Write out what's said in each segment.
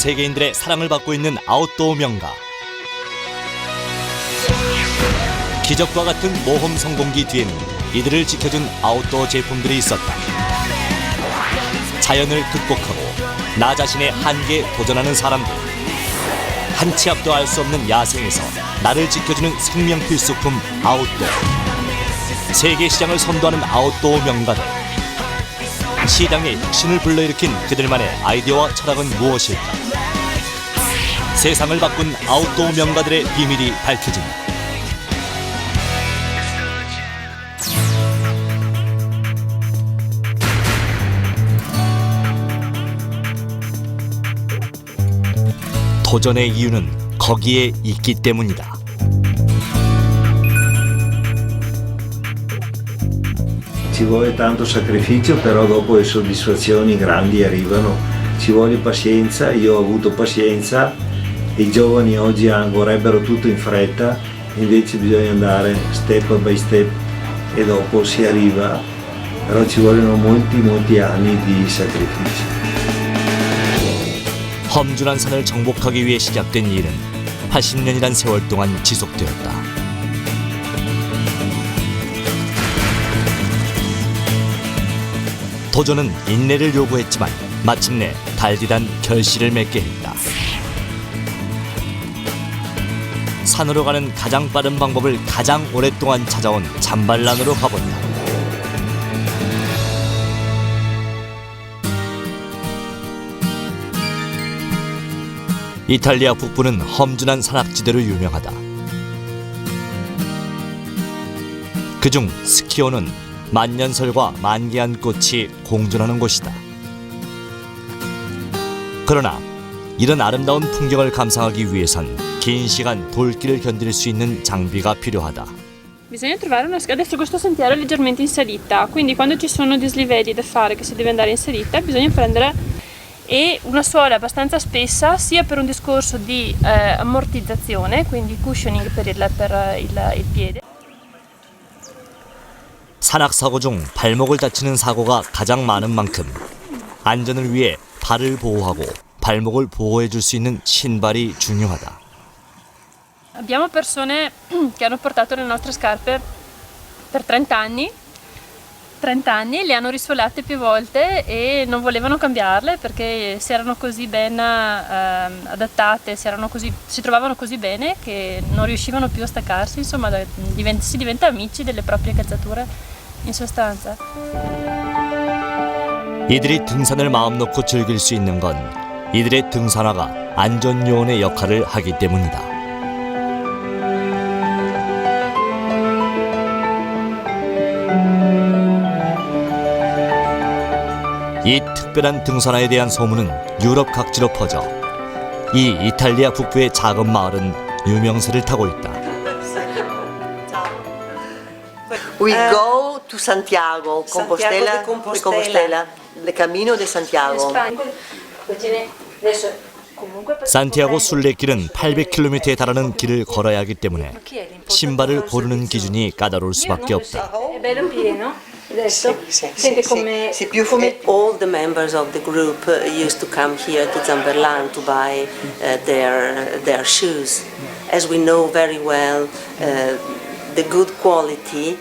전 세계인들의 사랑을 받고 있는 아웃도어 명가. 기적과 같은 모험 성공기 뒤에는 이들을 지켜준 아웃도어 제품들이 있었다. 자연을 극복하고 나 자신의 한계에 도전하는 사람들. 한 치 앞도 알 수 없는 야생에서 나를 지켜주는 생명 필수품 아웃도어. 세계 시장을 선도하는 아웃도어 명가들. 시장의 혁신을 불러일으킨 그들만의 아이디어와 철학은 무엇일까? 세상을 바꾼 아웃도어 명가들의 비밀이 밝혀진다. 도전의 이유는 거기에 있기 때문이다. I giovani oggi ah, vorrebbero tutto in fretta, invece bisogna andare step by step e dopo si arriva, però ci vogliono molti molti anni di sacrificio. 험준한 산을 정복하기 위해 시작된 일은 80년이란 세월 동안 지속되었다. 도전은 인내를 요구했지만 마침내 달디란 결실을 맺게 했다. 산으로 가는 가장 빠른 방법을 가장 오랫동안 찾아온 잠발란으로 가본다. 이탈리아 북부는 험준한 산악지대로 유명하다. 그중 스키오는 만년설과 만개한 꽃이 공존하는 곳이다. 그러나 이런 아름다운 풍경을 감상하기 위해선 긴 시간 돌길을 견딜 수 있는 장비가 필요하다. Bisogna trovare una scala. Adesso questo sentiero è leggermente in salita, quindi quando ci sono dislivelli da fare, che si deve andare in salita, bisogna prendere e una suola abbastanza spessa, sia per un discorso di eh, ammortizzazione, quindi cushioning per il, per il, il piede. 산악 사고 중 발목을 다치는 사고가 가장 많은 만큼 안전을 위해 발을 보호하고 발목을 보호해 줄 수 있는 신발이 중요하다. Abbiamo persone che hanno portato le nostre scarpe per 30 anni. 30 anni, le hanno risfolate più volte e non volevano cambiarle perché si erano così ben ehm, adattate, si, erano così, si trovavano così bene che non riuscivano più a staccarsi, insomma da- divent- si diventa amici delle proprie calzature in sostanza. 이들이 등산을 마음 놓고 즐길 수 있는 건 이들의 등산화가 안전 요원의 역할을 하기 때문이다. 이 특별한 등산화에 대한 소문은 유럽 각지로 퍼져 이 이탈리아 북부의 작은 마을은 유명세를 타고 있다. We go to Santiago, Compostela, de Compostela. the Camino de Santiago. 산티아고 순례길은 800km에 달하는 길을 걸어야 하기 때문에 신발을 고르는 기준이 까다로울 수밖에 없다. Adesso Sì, sì, sì, sì, più come All the members of the group uh, used to come here to Zamberlan to buy uh, their their shoes, as we know very well uh, the good quality.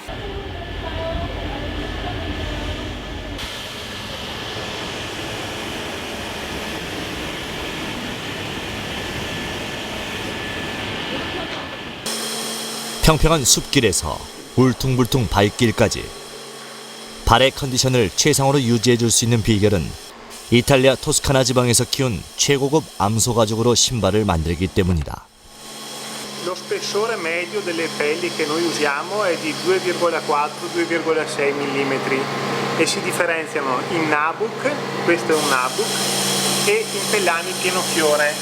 평평한 숲길에서 울퉁불퉁 발길까지 발의 컨디션을 최상으로 유지해 줄 수 있는 비결은 이탈리아 토스카나 지방에서 키운 최고급 암소 가죽으로 신발을 만들기 때문이다. Lo spessore medio delle pelli che noi usiamo è di 2,4-2,6 mm e si differenziano in Nabuk, questo è un Nabuk, e in Pellani pieno fiore.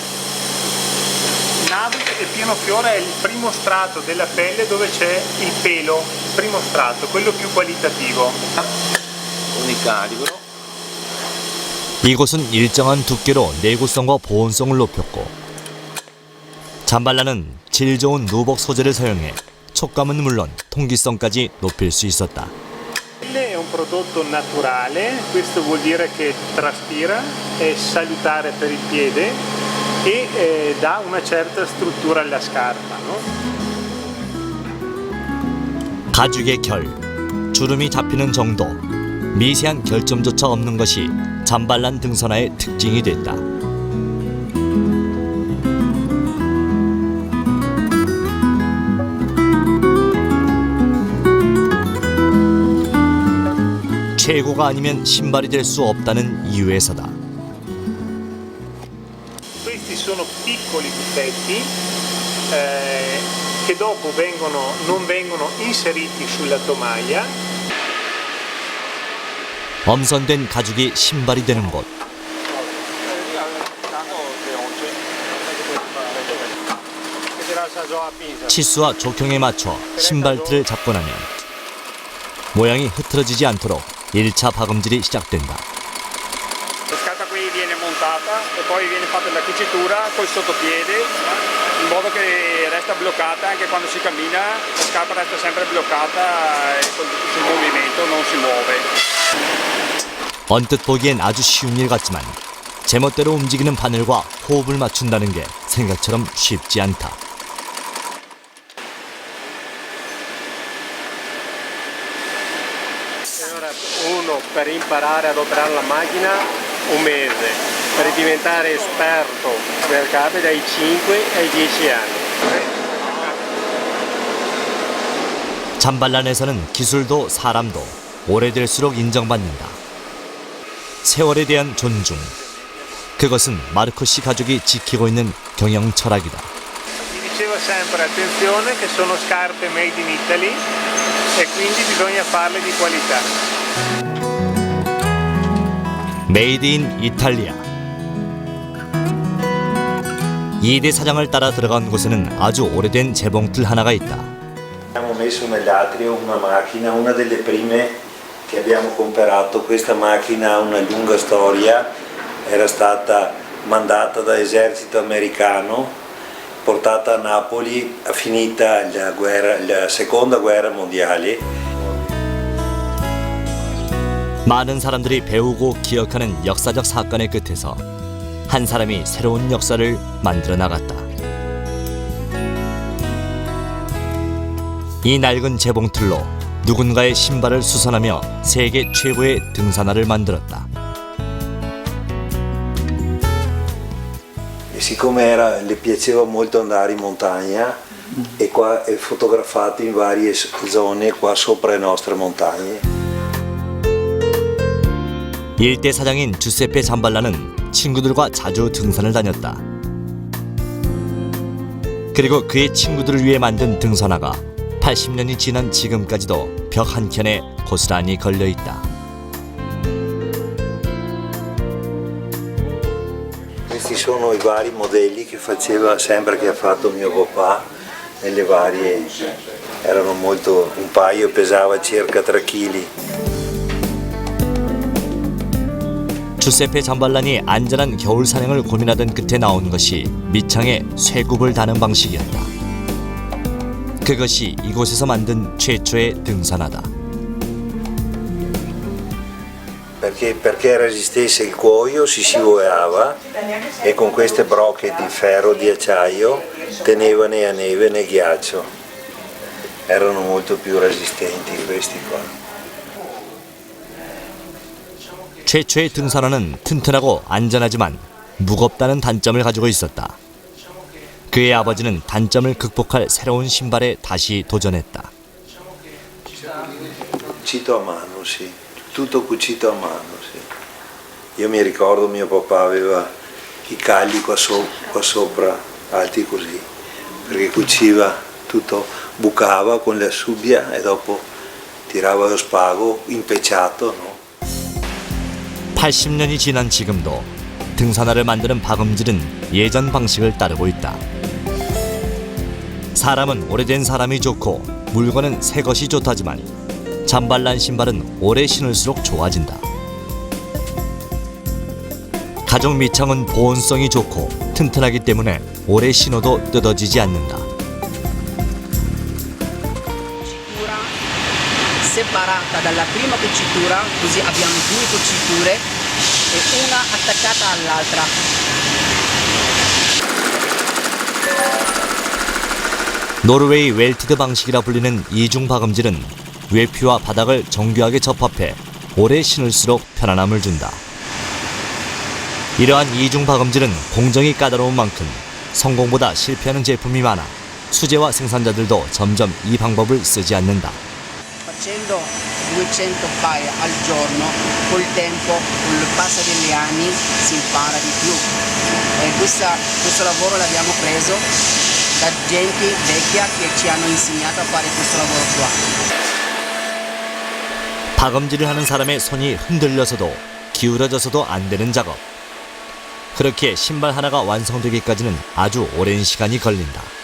Nabuk e pieno fiore è il primo strato della pelle dove c'è il pelo, primo strato, quello più qualitativo. 우니까 이곳은 일정한 두께로 내구성과 보온성을 높였고 잠발라는 질 좋은 누복 소재를 사용해 촉감은 물론 통기성까지 높일 수 있었다. Le un prodotto naturale, questo vuol dire che traspira, è salutare per il piede e eh, dà una certa struttura alla scarpa. no? 가죽의 결, 주름이 잡히는 정도, 미세한 결점조차 없는 것이 잠발란 등산화의 특징이 됐다. 최고가 아니면 신발이 될 수 없다는 이유에서다. Piccoli difetti eh, che dopo vengono- non vengono inseriti sulla tomaia 엄선된 가죽이 신발이 되는 곳. 치수와 족형에 맞춰 신발틀을 잡고 나면 모양이 흐트러지지 않도록 1차 박음질이 시작된다. Montata e poi viene fatta la cucitura col sottopiede in modo che resta bloccata anche quando si cammina, la scarpa resta sempre bloccata e sul movimento non si muove. 언뜻 보기엔 아주 쉬운 일 같지만 제멋대로 움직이는 바늘과 호흡을 맞춘다는 게 생각처럼 쉽지 않다. Uno per imparare ad operare la macchina un mese, per diventare esperto nel capo dai 5 ai 10 anni. 잠발란에서는 기술도 사람도 오래될수록 인정받는다. 세월에 대한 존중. 그것은 마르코 씨 가족이 지키고 있는 경영 철학이다. Diceva sempre attenzione che sono scarpe made in Italy e quindi bisogna farle di qualità. 메이드 인 이탈리아. 이대 사장을 따라 들어간 곳에는 아주 오래된 재봉틀 하나가 있다. Abbiamo messo nell'atrio una macchina, una delle prime che abbiamo comprato. Questa macchina ha una lunga storia, era stata mandata dall'esercito americano, portata a Napoli, finita la, guerra- la seconda guerra mondiale. 많은 사람들이 배우고 기억하는 역사적 사건의 끝에서 한 사람이 새로운 역사를 만들어 나갔다. 이 낡은 재봉틀로 누군가의 신발을 수선하며 세계 최고의 등산화를 만들었다. E siccome era- le piaceva molto andare in montagna e qua è fotografato in varie zone qua sopra le nostre montagne. 일대 사장인 주세페 잠발라는 친구들과 자주 등산을 다녔다. 그리고 그의 친구들을 위해 만든 등산화가 80년이 지난 지금까지도 벽 한켠에 고스란히 걸려 있다. Questi sono i vari modelli che faceva sempre che ha fatto mio papà nelle varie erano molto un paio pesava circa 3 kg. 주세페 잠발란이 안전한 겨울 산행을 고민하던 끝에 나온 것이 밑창에 쇠굽을 다는 방식이었다. 그것이 이곳에서 만든 최초의 등산화다. Perché, perché resistesse il cuoio si scivolava e con queste brocche di ferro di acciaio teneva né a neve né ghiaccio. Erano molto più resistenti questi qua. 최초의 등산화는 튼튼하고 안전하지만 무겁다는 단점을 가지고 있었다. 그의 아버지는 단점을 극복할 새로운 신발에 다시 도전했다. E? 80년이 지난 지금도 등산화를 만드는 박음질은 예전 방식을 따르고 있다. 사람은 오래된 사람이 좋고 물건은 새 것이 좋다지만 잠발란 신발은 오래 신을수록 좋아진다. 가죽 밑창은 보온성이 좋고 튼튼하기 때문에 오래 신어도 뜯어지지 않는다. Separata dalla prima cucitura, così abbiamo due cuciture e una attaccata all'altra. 노르웨이 웰티드 방식이라 불리는 이중 박음질은 외피와 바닥을 정교하게 접합해 오래 신을수록 편안함을 준다. 이러한 이중 박음질은 공정이 까다로운 만큼 성공보다 실패하는 제품이 많아 수제화 생산자들도 점점 이 방법을 쓰지 않는다. Facendo 200 paia al giorno, col tempo, con il passo degli anni, si impara di più. E questa- questo lavoro l'abbiamo preso da gente vecchia che ci hanno insegnato a fare questo lavoro qua. 박음질을 하는 사람의 손이 흔들려서도 기울어져서도 안 되는 작업. 그렇게 신발 하나가 완성되기까지는 아주 오랜 시간이 걸린다.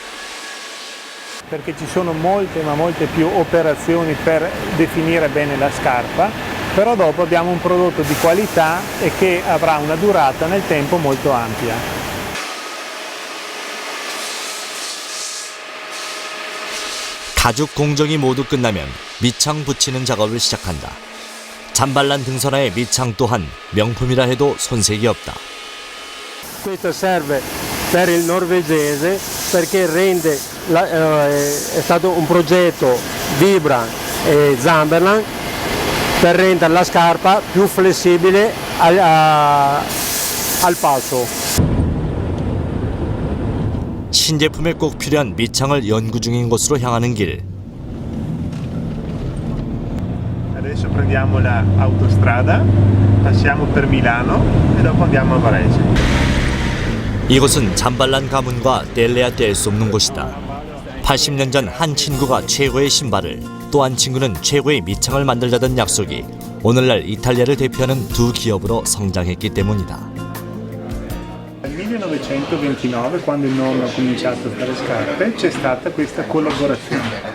perché ci sono molte ma molte più operazioni per definire bene la scarpa, però dopo abbiamo un prodotto di qualità e che avrà una durata nel tempo molto ampia. 가죽 공정이 모두 끝나면 밑창 붙이는 작업을 시작한다. 잠발란 등선화의 밑창 또한 명품이라 해도 손색이 없다. Questo serve per il norvegese perché rende, la- eh, è stato un progetto Vibram e Zamberland per rendere la scarpa più flessibile al, a- al passo. 신제품에 꼭 필요한 밑창을 연구 중인 곳으로 향하는 길. Adesso prendiamo la autostrada, passiamo per Milano e dopo andiamo a Varese. 이곳은 잠발란 가문과 뗄래야 뗄 수 없는 곳이다. 80년 전 한 친구가 최고의 신발을 또 한 친구는 최고의 밑창을 만들자던 약속이 오늘날 이탈리아를 대표하는 두 기업으로 성장했기 때문이다. Nel 1929, quando il nonno ha cominciato a fare scarpe, c'è stata questa collaborazione.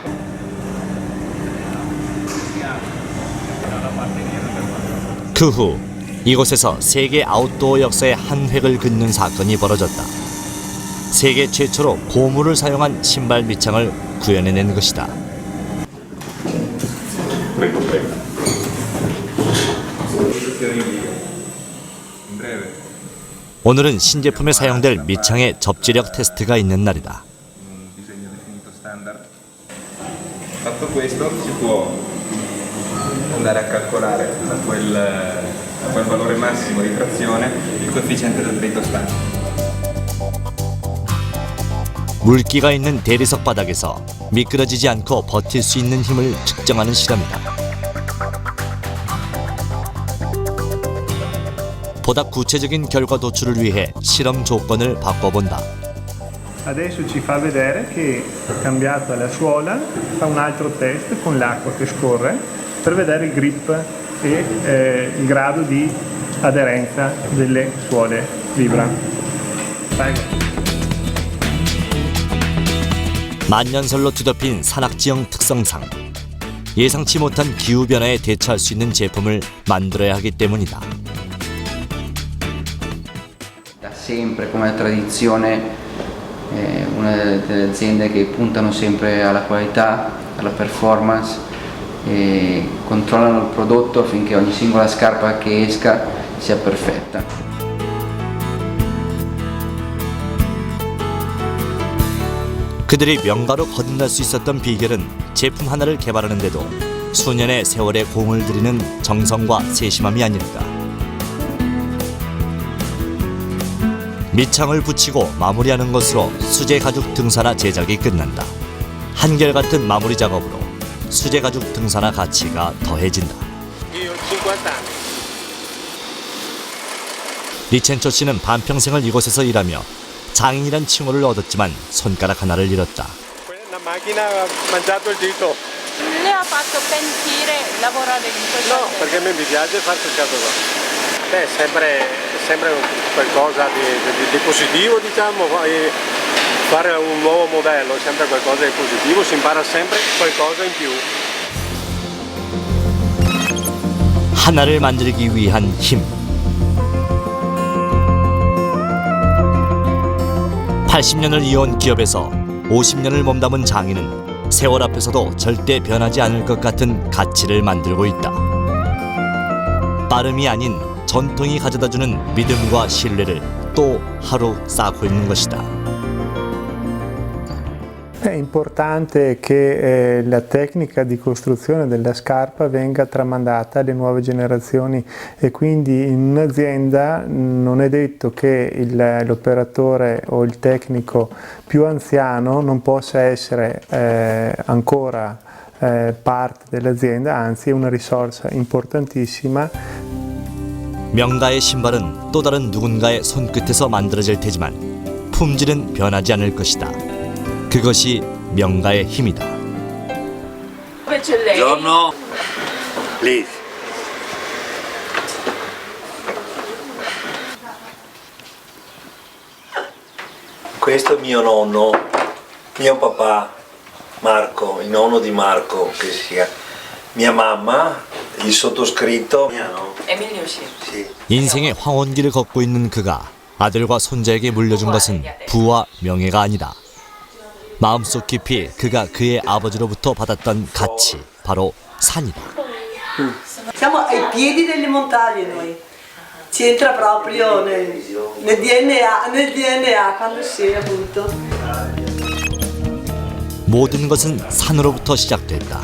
그 후 이곳에서 세계 아웃도어 역사의 한 획을 긋는 사건이 벌어졌다. 세계 최초로 고무를 사용한 신발 밑창을 구현해낸 것이다. 오늘은 신제품에 사용될 밑창의 접지력 테스트가 있는 날이다. 물기가 있는 대리석 바닥에서 미끄러지지 않고 버틸 수 있는 힘을 측정하는 실험이다. 보다 구체적인 결과 도출을 위해 실험 조건을 바꿔본다. Adesso ci fa vedere che cambiata la suola fa un altro test con l'acqua che scorre per vedere il grip e eh, il grado di aderenza delle suole Vibra. Prego. 만년설로 뒤덮인 산악지형 특성상 예상치 못한 기후 변화에 대처할 수 있는 제품을 만들어야 하기 때문이다. Da sempre come tradizione è una delle aziende che puntano sempre alla qualità, alla performance e controllano il prodotto affinché ogni singola scarpa che esca sia perfetta. 그들이 명가로 거듭날 수 있었던 비결은 제품 하나를 개발하는데도 수년의 세월에 공을 들이는 정성과 세심함이 아닐까. 밑창을 붙이고 마무리하는 것으로 수제 가죽 등산화 제작이 끝난다. 한결같은 마무리 작업으로 수제 가죽 등산화 가치가 더해진다. Io 50 anni. 리첸초 씨는 반평생을 이곳에서 일하며 장인이란 칭호를 얻었지만 손가락 하나를 잃었다. La macchina ha mangiato il dito. Le ha fatto pentire lavorare in questo No, perché a me mi piace fare queste cose qua. Beh, è sempre, è sempre un- qualcosa di, di- di positivo, diciamo, poi fare un nuovo modello è sempre qualcosa di positivo, si impara sempre qualcosa in più. 하나를 만들기 위한 힘. 80년을 이어온 기업에서 50년을 몸담은 장인은 세월 앞에서도 절대 변하지 않을 것 같은 가치를 만들고 있다. 빠름이 아닌 전통이 가져다주는 믿음과 신뢰를 또 하루 쌓고 있는 것이다. È importante che eh, la tecnica di costruzione della scarpa venga tramandata alle nuove generazioni e quindi in un'azienda non è detto che il- l'operatore o il tecnico più anziano non possa essere eh, ancora eh, parte dell'azienda, anzi è una risorsa importantissima 명가의 신발은 또 다른 누군가의 손끝에서 만들어질 테지만 품질은 변하지 않을 것이다. 그것이 명가의 힘이다. Please. Questo è mio nonno, mio papà Marco, il nonno di Marco, che sia mia mamma, il sottoscritto. Mia no? Emilio 씨. Sì. 인생의 황혼기를 걷고 있는 그가 아들과 손자에게 물려준 것은 부와 명예가 아니다. 마음속 깊이 그가 그의 아버지로부터 받았던 가치, 바로 산이다. Siamo ai piedi delle montagne noi. Ci entra proprio nel, nel DNA, nel DNA quando si è appunto. 모든 것은 산으로부터 시작됐다.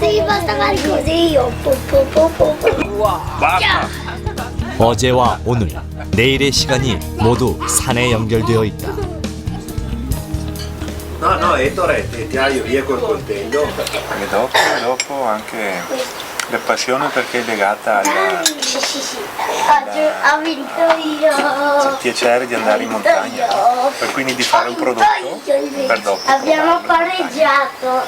Devi basta fare così io. Po, po, po, po, po. 어제와 오늘, 내일의 시간이 모두 산에 연결되어 있다. No, no, Ettore, ti taglio via col coltello. E dopo, dopo anche la passione perché è legata al Sì, sì, sì. Oggi ho vinto io. piacere di andare in montagna, no? per quindi di fare un prodotto per dopo. Abbiamo pareggiato.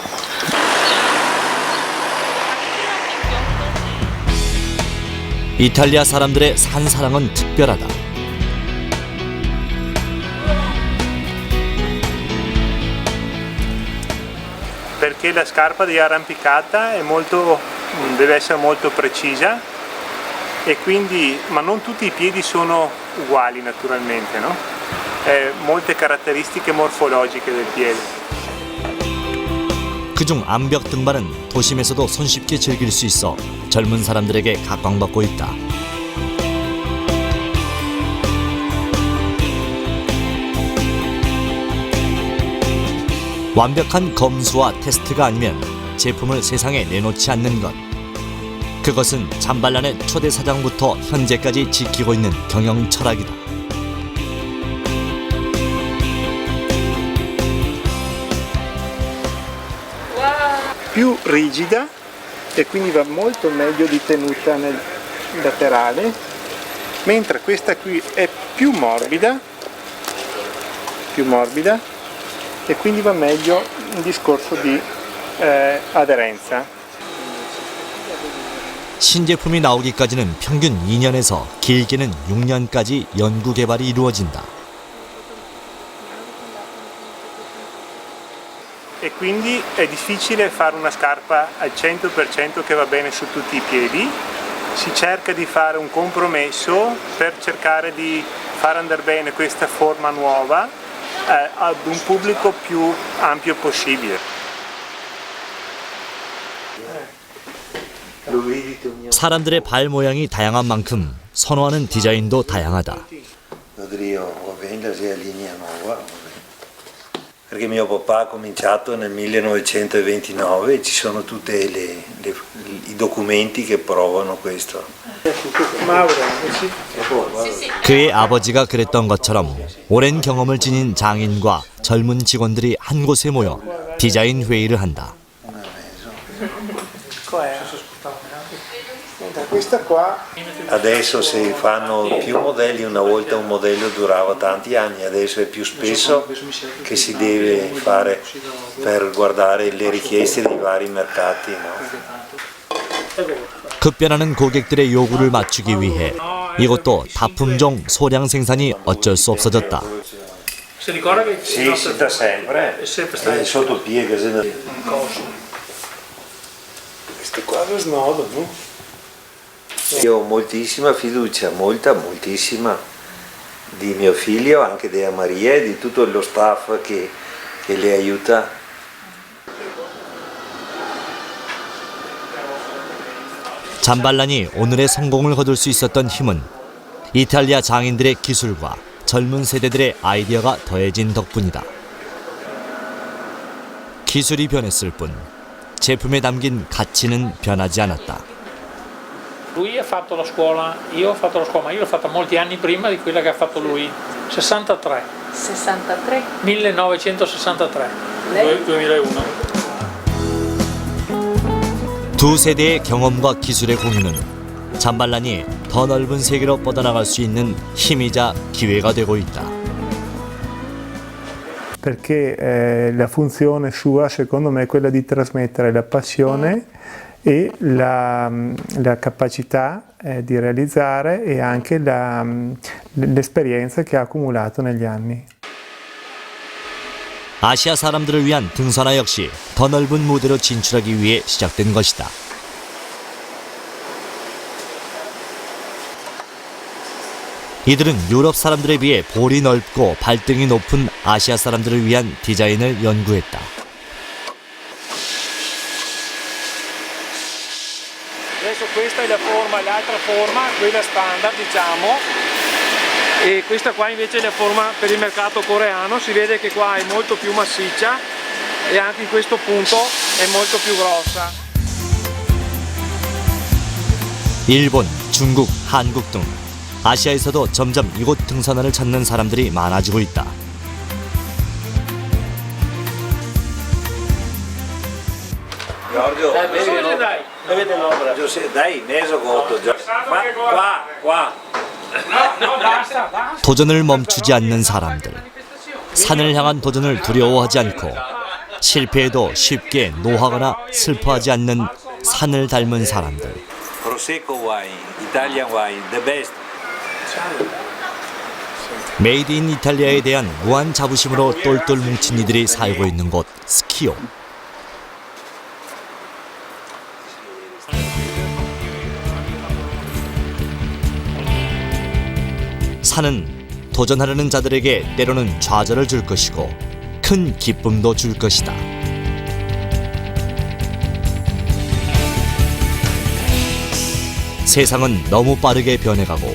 이탈리아 사람들의 산 사랑은 특별하다. Perché la scarpa di arrampicata è molto, deve essere molto precisa e quindi, ma non tutti i piedi sono uguali naturalmente, no? Eh, molte caratteristiche morfologiche del piede. 그중 암벽 등반은 도심에서도 손쉽게 즐길 수 있어 젊은 사람들에게 각광받고 있다. 완벽한 검수와 테스트가 아니면 제품을 세상에 내놓지 않는 것. 그것은 잠발란의 초대 사장부터 현재까지 지키고 있는 경영 철학이다. più rigida e quindi va molto meglio di tenuta nel laterale, mentre questa qui è più morbida, più morbida e quindi va meglio in discorso di eh, aderenza. 신제품이 나오기까지는 평균 2년에서 길게는 6년까지 연구 개발이 이루어진다. E quindi è difficile fare una scarpa al 100% che va bene su tutti i piedi. Si cerca di fare un compromesso per cercare di far andare bene questa forma nuova eh, ad un pubblico più ampio possibile. 사람들의 발 모양이 다양한 만큼 선호하는 디자인도 다양하다. Perché mio papà ha cominciato nel 1929 e ci sono tutti i documenti che provano questo. 그의 아버지가 그랬던 것처럼 오랜 경험을 지닌 장인과 젊은 직원들이 한 곳에 모여 디자인 회의를 한다. Questa qua Adesso si fanno più modelli, una volta un modello durava tanti anni, adesso è più spesso che si deve fare per guardare le richieste dei vari mercati. no? 급변하는 고객들의 요구를 맞추기 위해 이것도 다품종 소량 생산이 어쩔 수 없어졌다. si ricorda che Sì, sì, da sempre. È sottopiega. se no- questo qua è lo snodo, no? Io ho moltissima fiducia, molta, moltissima, di mio figlio, anche di Maria e di tutto lo staff che che le aiuta 잠발란이 오늘의 성공을 거둘 수 있었던 힘은 이탈리아 장인들의 기술과 젊은 세대들의 아이디어가 더해진 덕분이다. 기술이 변했을 뿐 제품에 담긴 가치는 변하지 않았다. Lui ha fatto la scuola, io ho fatto la scuola, ma io l'ho fatta molti anni prima di quella che ha fatto lui. 63. 63. 1963. Lei? 2001. 두 세대의 경험과 기술의 공유는 잠발란이 더 넓은 세계로 뻗어나갈 수 있는 힘이자 기회가 되고 있다. perché eh, la funzione sua secondo me è quella di trasmettere la passione E la, la capacità eh, di realizzare e anche la, l'esperienza che ha accumulato negli anni. 아시아 사람들을 위한 등산화 역시 더 넓은 무대로 진출하기 위해 시작된 것이다. 이들은 유럽 사람들에 비해 볼이 넓고 발등이 높은 아시아 사람들을 위한 디자인을 연구했다. la forma, l'altra forma, quella standard diciamo. E questa qua invece è la forma per il mercato coreano, si vede che qua è molto più massiccia e anche in questo punto è molto più grossa. 일본, 중국, 한국 등 아시아에서도 점점 이곳 등산화를 찾는 사람들이 많아지고 있다. Giorgio, dai. Giuseppe, dai, neso cotto, Giorgio. Qua, qua, qua. 도전을 멈추지 않는 사람들. 산을 향한 도전을 두려워하지 않고 실패해도 쉽게 노하거나 슬퍼하지 않는 산을 닮은 사람들. Prosecco wine, Italian wine, the best. 메이드 인 이탈리아에 대한 무한 자부심으로 똘똘 뭉친 이들이 살고 있는 곳 스키오. 산은 도전하려는 자들에게 때로는 좌절을 줄 것이고 큰 기쁨도 줄 것이다. 세상은 너무 빠르게 변해가고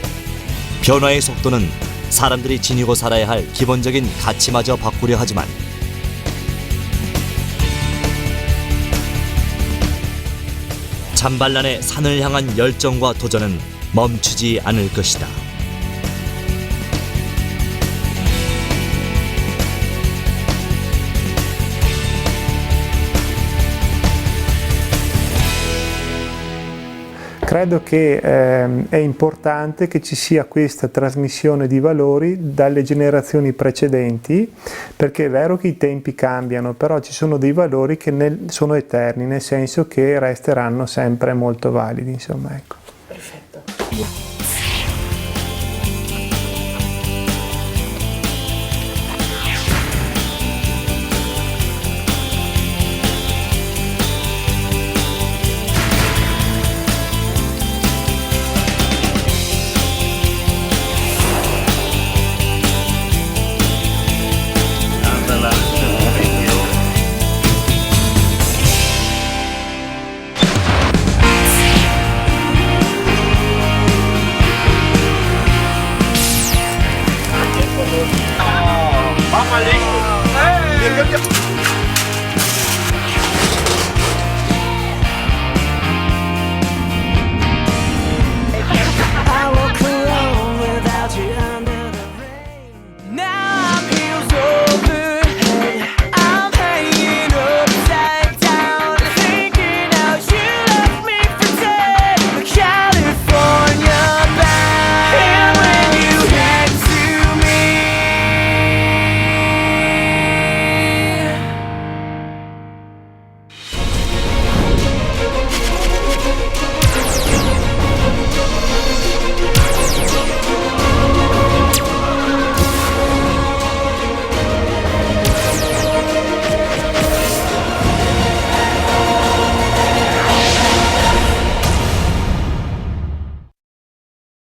변화의 속도는 사람들이 지니고 살아야 할 기본적인 가치마저 바꾸려 하지만 잠발란의 산을 향한 열정과 도전은 멈추지 않을 것이다. Credo che ehm, è importante che ci sia questa trasmissione di valori dalle generazioni precedenti, perché è vero che i tempi cambiano, però ci sono dei valori che nel- sono eterni, nel senso che resteranno sempre molto validi. Insomma, ecco. Perfetto.